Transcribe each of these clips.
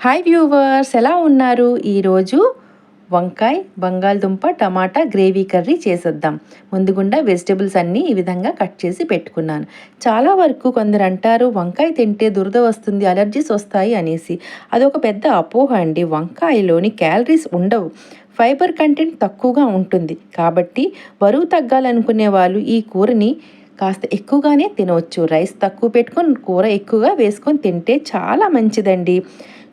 Hi viewers ఎలా ఉన్నారు? ఈరోజు వంకాయ బంగాళదుంప టమాటా గ్రేవీ కర్రీ చేసేద్దాం. ముందుగుండా వెజిటేబుల్స్ అన్నీ ఈ విధంగా కట్ చేసి పెట్టుకున్నాను. చాలా వరకు కొందరు అంటారు వంకాయ తింటే దురద వస్తుంది అలర్జీస్ వస్తాయి అనేసి. అదొక పెద్ద అపోహ అండి. వంకాయలోని క్యాలరీస్ ఉండవు. ఫైబర్ కంటెంట్ తక్కువగా ఉంటుంది. కాబట్టి బరువు తగ్గాలనుకునే వాళ్ళు ఈ కూరని కాస్త ఎక్కువగానే తినవచ్చు. రైస్ తక్కువ పెట్టుకొని కూర ఎక్కువగా వేసుకొని తింటే చాలా మంచిదండి.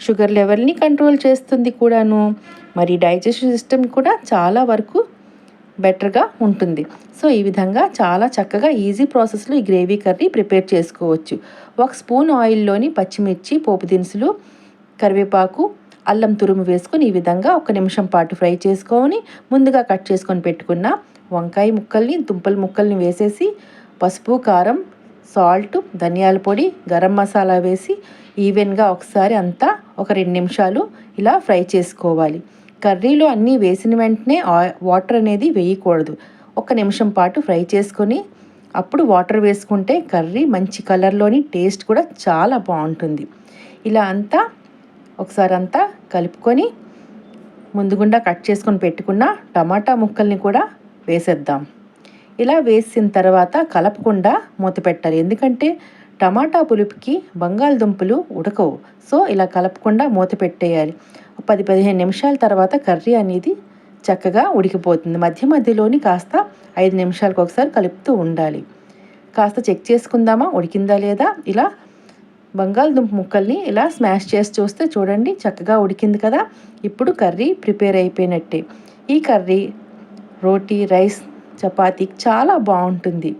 షుగర్ లెవెల్ని కంట్రోల్ చేస్తుంది కూడాను. మరి డైజెషన్ సిస్టమ్ కూడా చాలా వరకు బెటర్గా ఉంటుంది. సో ఈ విధంగా చాలా చక్కగా ఈజీ ప్రాసెస్లో ఈ గ్రేవీ కర్రీ ప్రిపేర్ చేసుకోవచ్చు. ఒక స్పూన్ ఆయిల్లోని పచ్చిమిర్చి పోపు దినుసులు కరివేపాకు అల్లం తురుము వేసుకొని ఈ విధంగా ఒక నిమిషం పాటు ఫ్రై చేసుకొని ముందుగా కట్ చేసుకొని పెట్టుకున్న వంకాయ ముక్కల్ని దుంపల ముక్కల్ని వేసేసి పసుపు కారం సాల్ట్ ధనియాల పొడి గరం మసాలా వేసి ఈవెన్గా ఒకసారి అంతా ఒక రెండు నిమిషాలు ఇలా ఫ్రై చేసుకోవాలి. కర్రీలో అన్నీ వేసిన వెంటనే వాటర్ అనేది వేయకూడదు. ఒక నిమిషం పాటు ఫ్రై చేసుకొని అప్పుడు వాటర్ వేసుకుంటే కర్రీ మంచి కలర్లోని టేస్ట్ కూడా చాలా బాగుంటుంది. ఇలా అంతా ఒకసారి అంతా కలుపుకొని ముందుగుండా కట్ చేసుకొని పెట్టుకున్న టమాటా ముక్కల్ని కూడా వేసేద్దాం. ఇలా వేసిన తర్వాత కలపకుండా మూత పెట్టాలి. ఎందుకంటే టమాటా పులుపుకి బంగాళదుంపలు ఉడకవు. సో ఇలా కలపకుండా మూత పెట్టేయాలి. పది పదిహేను నిమిషాల తర్వాత కర్రీ అనేది చక్కగా ఉడికిపోతుంది. మధ్య మధ్యలోని కాస్త ఐదు నిమిషాలకు ఒకసారి కలుపుతూ ఉండాలి. కాస్త చెక్ చేసుకుందామా? ఉడికిందా లేదా? ఇలా బంగాళదుంప ముక్కల్ని ఇలా స్మాష్ చేసి చూస్తే చూడండి చక్కగా ఉడికింది కదా! ఇప్పుడు కర్రీ ప్రిపేర్ అయిపోయినట్టే. ఈ కర్రీ రోటీ రైస్ చపాతీకి చాలా బాగుంటుంది.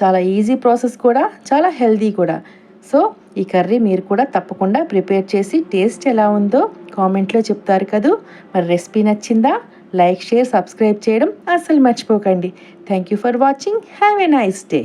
చాలా ఈజీ ప్రాసెస్ కూడా చాలా హెల్దీ కూడా. సో ఈ కర్రీ మీరు కూడా తప్పకుండా ప్రిపేర్ చేసి టేస్ట్ ఎలా ఉందో కామెంట్లో చెప్తారు కదూ. మరి రెసిపీ నచ్చిందా? లైక్ షేర్ సబ్స్క్రైబ్ చేయడం అస్సలు మర్చిపోకండి. Thank you for watching have a nice day